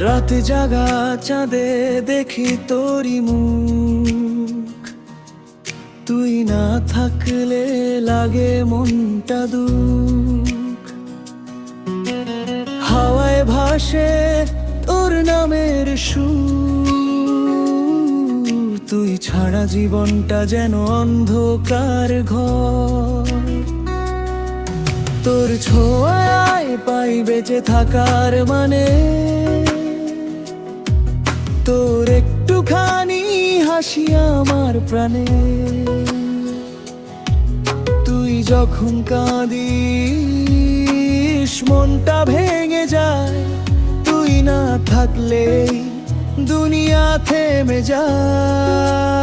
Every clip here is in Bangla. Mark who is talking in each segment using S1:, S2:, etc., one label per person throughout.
S1: রাতে জাগা চাঁদে দেখি তোরি মুখ। তুই না থাকলে লাগে মনটা দুঃখ। হাওয়ায় ভাসে তোর নামের সুর। তুই ছাড়া জীবনটা যেন অন্ধকার ঘর। তোর ছোঁয়ায় পাই বেঁচে থাকার মানে। একটুখানি হাসি আমার প্রাণে। তুই যখন কাঁদি মনটা ভেঙে যায়। তুই না থাকলে দুনিয়া থেমে যায়।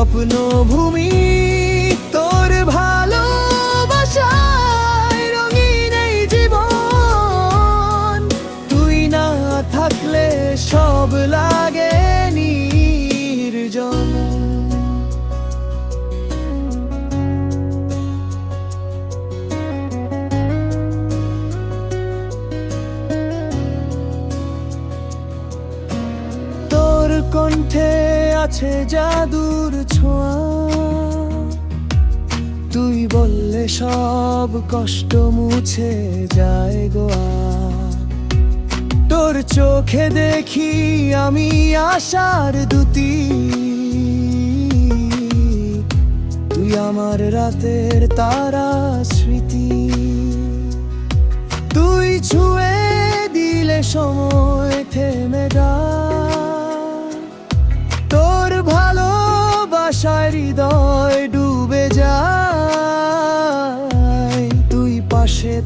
S1: স্বপ্ন ভূমি আছে জাদুর ছোঁয়া। তুই বললে সব কষ্ট মুছে যায় গোয়া তোর চোখে দেখি আমি আশার দুতি। তুই আমার রাতের তারা স্মৃতি। তুই ছুঁয়ে দিলে সময় থেমে যায়।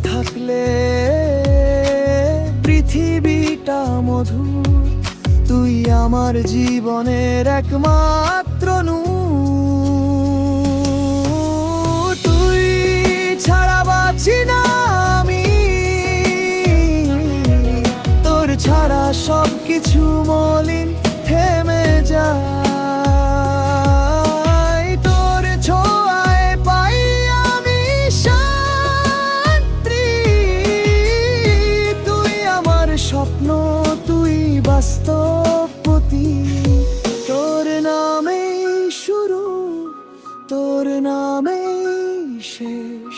S1: থাকলে পৃথিবীটা মধুর। তুই আমার জীবনের একমাত্র নু তুই ছাড়া বাঁচি না। স্বপ্ন তুই বাস্তবপতি তোর নামে শুরু, তোর নামে শেষ।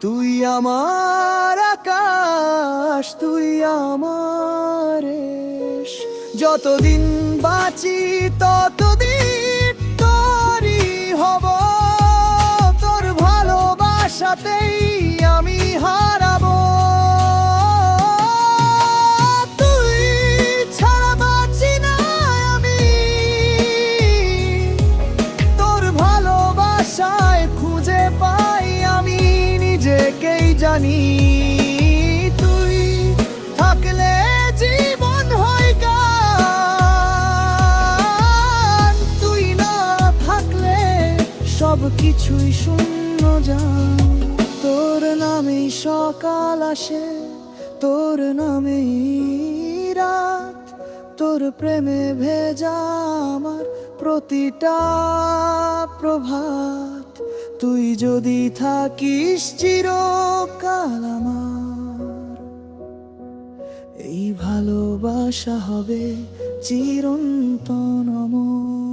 S1: তুই আমার আকাশ, তুই আমার। যতদিন বাঁচি ততদিন তোরই হব। তোর ভালোবাসাতেই জানি তুই থাকলে জীবন হয় গান তুই না থাকলে সব কিছুই শূন্য যান তোর নামেই সকাল আসে, তোর নামেই রাত। তোর প্রেমে ভেজা আমার প্রতিটা প্রভাত। তুই যদি থাকিস চিরকাল আমার। এই ভালোবাসা হবে চিরন্তন অমর।